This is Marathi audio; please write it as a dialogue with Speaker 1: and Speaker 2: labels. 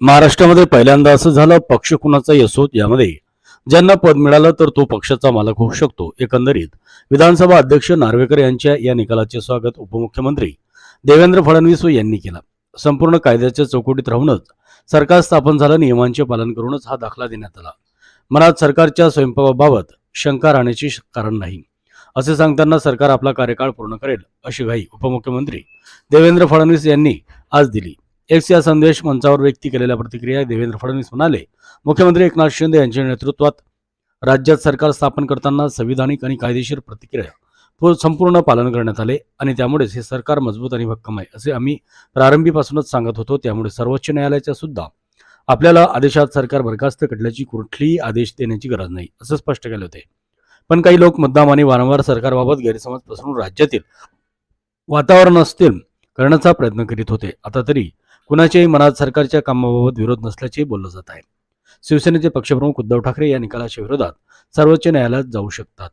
Speaker 1: महाराष्ट्रामध्ये पहिल्यांदा असं झालं पक्ष कुणाचा यसोत यामध्ये? ज्यांना पद मिळालं तर तो पक्षाचा मालक होऊ शकतो. एकंदरीत विधानसभा अध्यक्ष नार्वेकर यांच्या या निकालाचे स्वागत उपमुख्यमंत्री देवेंद्र फडणवीस यांनी केलं. संपूर्ण कायद्याच्या चौकटीत राहूनच सरकार स्थापन झालं नियमांचे पालन करूनच हा दाखला देण्यात आला. मनात सरकारच्या स्वयंपाकाबाबत शंका राहण्याची कारण नाही. असे सांगताना सरकार आपला कार्यकाळ पूर्ण करेल अशी घाई उपमुख्यमंत्री देवेंद्र फडणवीस यांनी आज दिली. एक्स या संदेश मंचावर व्यक्त केलेल्या प्रतिक्रिया देवेंद्र फडणवीस म्हणाले मुख्यमंत्री एकनाथ शिंदे यांच्या नेतृत्वात राज्यात सरकार स्थापन करताना संविधानिक आणि कायदेशीर प्रतिक्रिया संपूर्ण पालन करण्यात आले आणि त्यामुळेच हे सरकार मजबूत आणि भक्कम आहे असे आम्ही प्रारंभीपासूनच सांगत होतो. त्यामुळे सर्वोच्च न्यायालयाच्या सुद्धा आपल्याला आदेशात सरकार बरखास्त करण्याची कुठलीही आदेश देण्याची गरज नाही असं स्पष्ट केले होते. पण काही लोक मुद्दाम आणि वारंवार सरकारबाबत गैरसमज पसरून राज्यातील वातावरण असतील करण्याचा प्रयत्न करीत होते. आता तरी कुणाच्याही मनात सरकारच्या कामाबाबत विरोध नसल्याचे बोललं जात आहे. शिवसेनेचे पक्षप्रमुख उद्धव ठाकरे या निकालाच्या विरोधात सर्वोच्च न्यायालयात जाऊ शकतात.